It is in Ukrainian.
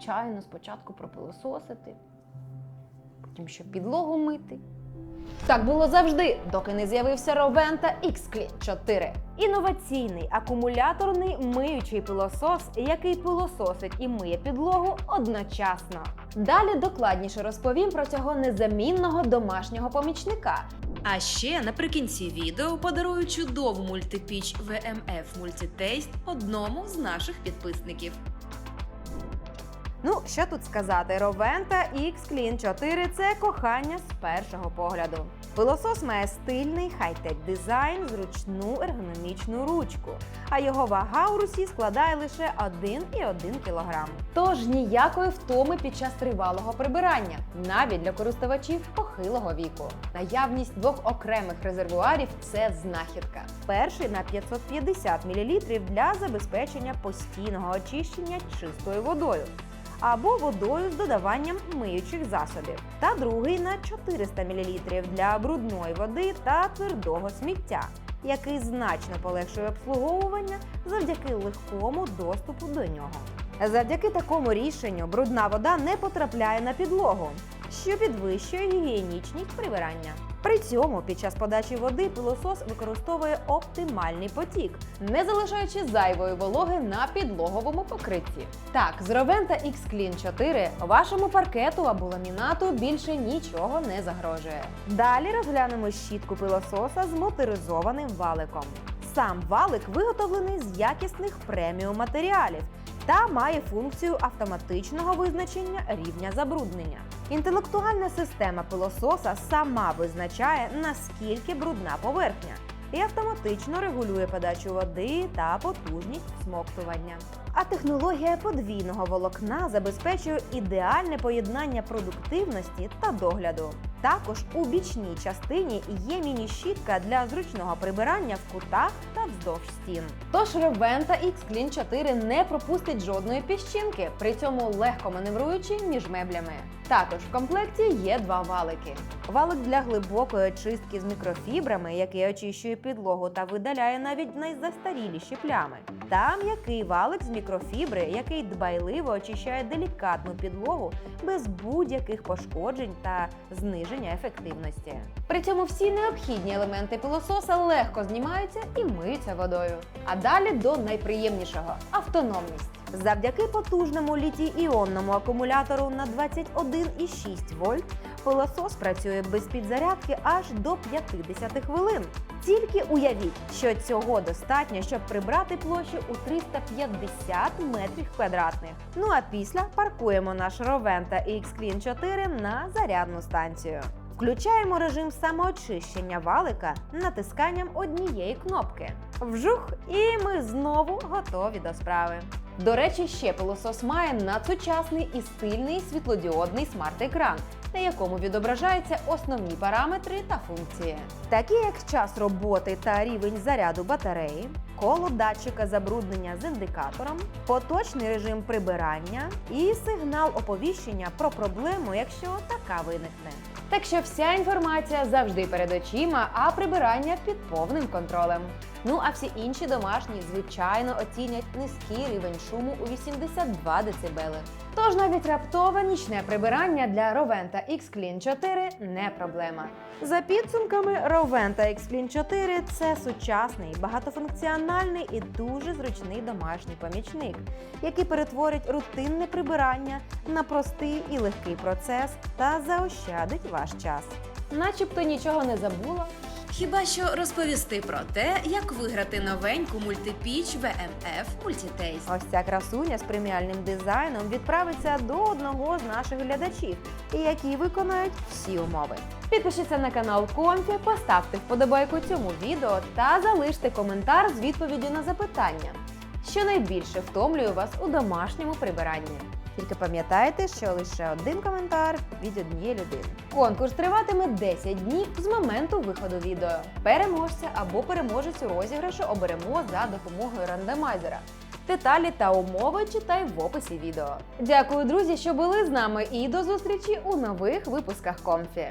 звичайно, спочатку пропилососити, потім ще підлогу мити. Так було завжди, доки не з'явився Ровента X-Clean 4. Інноваційний акумуляторний миючий пилосос, який пилососить і миє підлогу одночасно. Далі докладніше розповім про цього незамінного домашнього помічника. А ще наприкінці відео подарую чудову мультипіч VMF Multitaste одному з наших підписників. Ну, що тут сказати, Ровента X-Clean 4 це кохання з першого погляду. Пилосос має стильний хай-тек дизайн, зручну ергономічну ручку, а його вага у русі складає лише 1,1 кг. Тож ніякої втоми під час тривалого прибирання, навіть для користувачів похилого віку. Наявність двох окремих резервуарів це знахідка. Перший на 550 мл для забезпечення постійного очищення чистою водою або водою з додаванням миючих засобів, та другий на 400 мл для брудної води та твердого сміття, який значно полегшує обслуговування завдяки легкому доступу до нього. Завдяки такому рішенню брудна вода не потрапляє на підлогу, що підвищує гігієнічність прибирання. При цьому під час подачі води пилосос використовує оптимальний потік, не залишаючи зайвої вологи на підлоговому покритті. Так, з Ровента X Clean 4 вашому паркету або ламінату більше нічого не загрожує. Далі розглянемо щітку пилососа з моторизованим валиком. Сам валик виготовлений з якісних преміум матеріалів та має функцію автоматичного визначення рівня забруднення. Інтелектуальна система пилососа сама визначає, наскільки брудна поверхня, і автоматично регулює подачу води та потужність всмоктування. А технологія подвійного волокна забезпечує ідеальне поєднання продуктивності та догляду. Також у бічній частині є міні-щітка для зручного прибирання в кутах та вздовж стін. Тож Reventa X Clean 4 не пропустить жодної піщинки, при цьому легко маневруючи між меблями. Також в комплекті є два валики. Валик для глибокої очистки з мікрофібрами, який очищує підлогу та видаляє навіть найзастаріліші плями. Та м'який валик з мікрофібри, який дбайливо очищає делікатну підлогу без будь-яких пошкоджень та зниження ефективності. При цьому всі необхідні елементи пилососа легко знімаються і миються водою. А далі до найприємнішого автономність. Завдяки потужному літій-іонному акумулятору на 21,6 вольт пилосос працює без підзарядки аж до 50 хвилин. Тільки уявіть, що цього достатньо, щоб прибрати площу у 350 метрів квадратних. Ну а після паркуємо наш Roventa X Clean 4 на зарядну станцію. Включаємо режим самоочищення валика натисканням однієї кнопки. Вжух, і ми знову готові до справи. До речі, ще пилосос має надсучасний і стильний світлодіодний смарт-екран, на якому відображаються основні параметри та функції, такі як час роботи та рівень заряду батареї, коло датчика забруднення з індикатором, поточний режим прибирання і сигнал оповіщення про проблему, якщо така виникне. Так що вся інформація завжди перед очима, а прибирання під повним контролем. Ну а всі інші домашні, звичайно, оцінять низький рівень шуму у 82 дБ. Тож навіть раптове нічне прибирання для Roventa X Clean 4 не проблема. За підсумками, Roventa X Clean 4 це сучасний, багатофункціональний і дуже зручний домашній помічник, який перетворить рутинне прибирання на простий і легкий процес та заощадить ваш час. Начебто нічого не забула, Хіба що розповісти про те, як виграти новеньку мультипіч VMF Multitaste. Ось ця красуня з преміальним дизайном відправиться до одного з наших глядачів, які виконають всі умови. Підпишіться на канал Комфі, поставте вподобайку цьому відео та залиште коментар з відповіддю на запитання, що найбільше втомлює вас у домашньому прибиранні. Тільки пам'ятайте, що лише один коментар від однієї людини. Конкурс триватиме 10 днів з моменту виходу відео. Переможця або переможець у розіграшу оберемо за допомогою рандомайзера. Деталі та умови читай в описі відео. Дякую, друзі, що були з нами, і до зустрічі у нових випусках Комфі.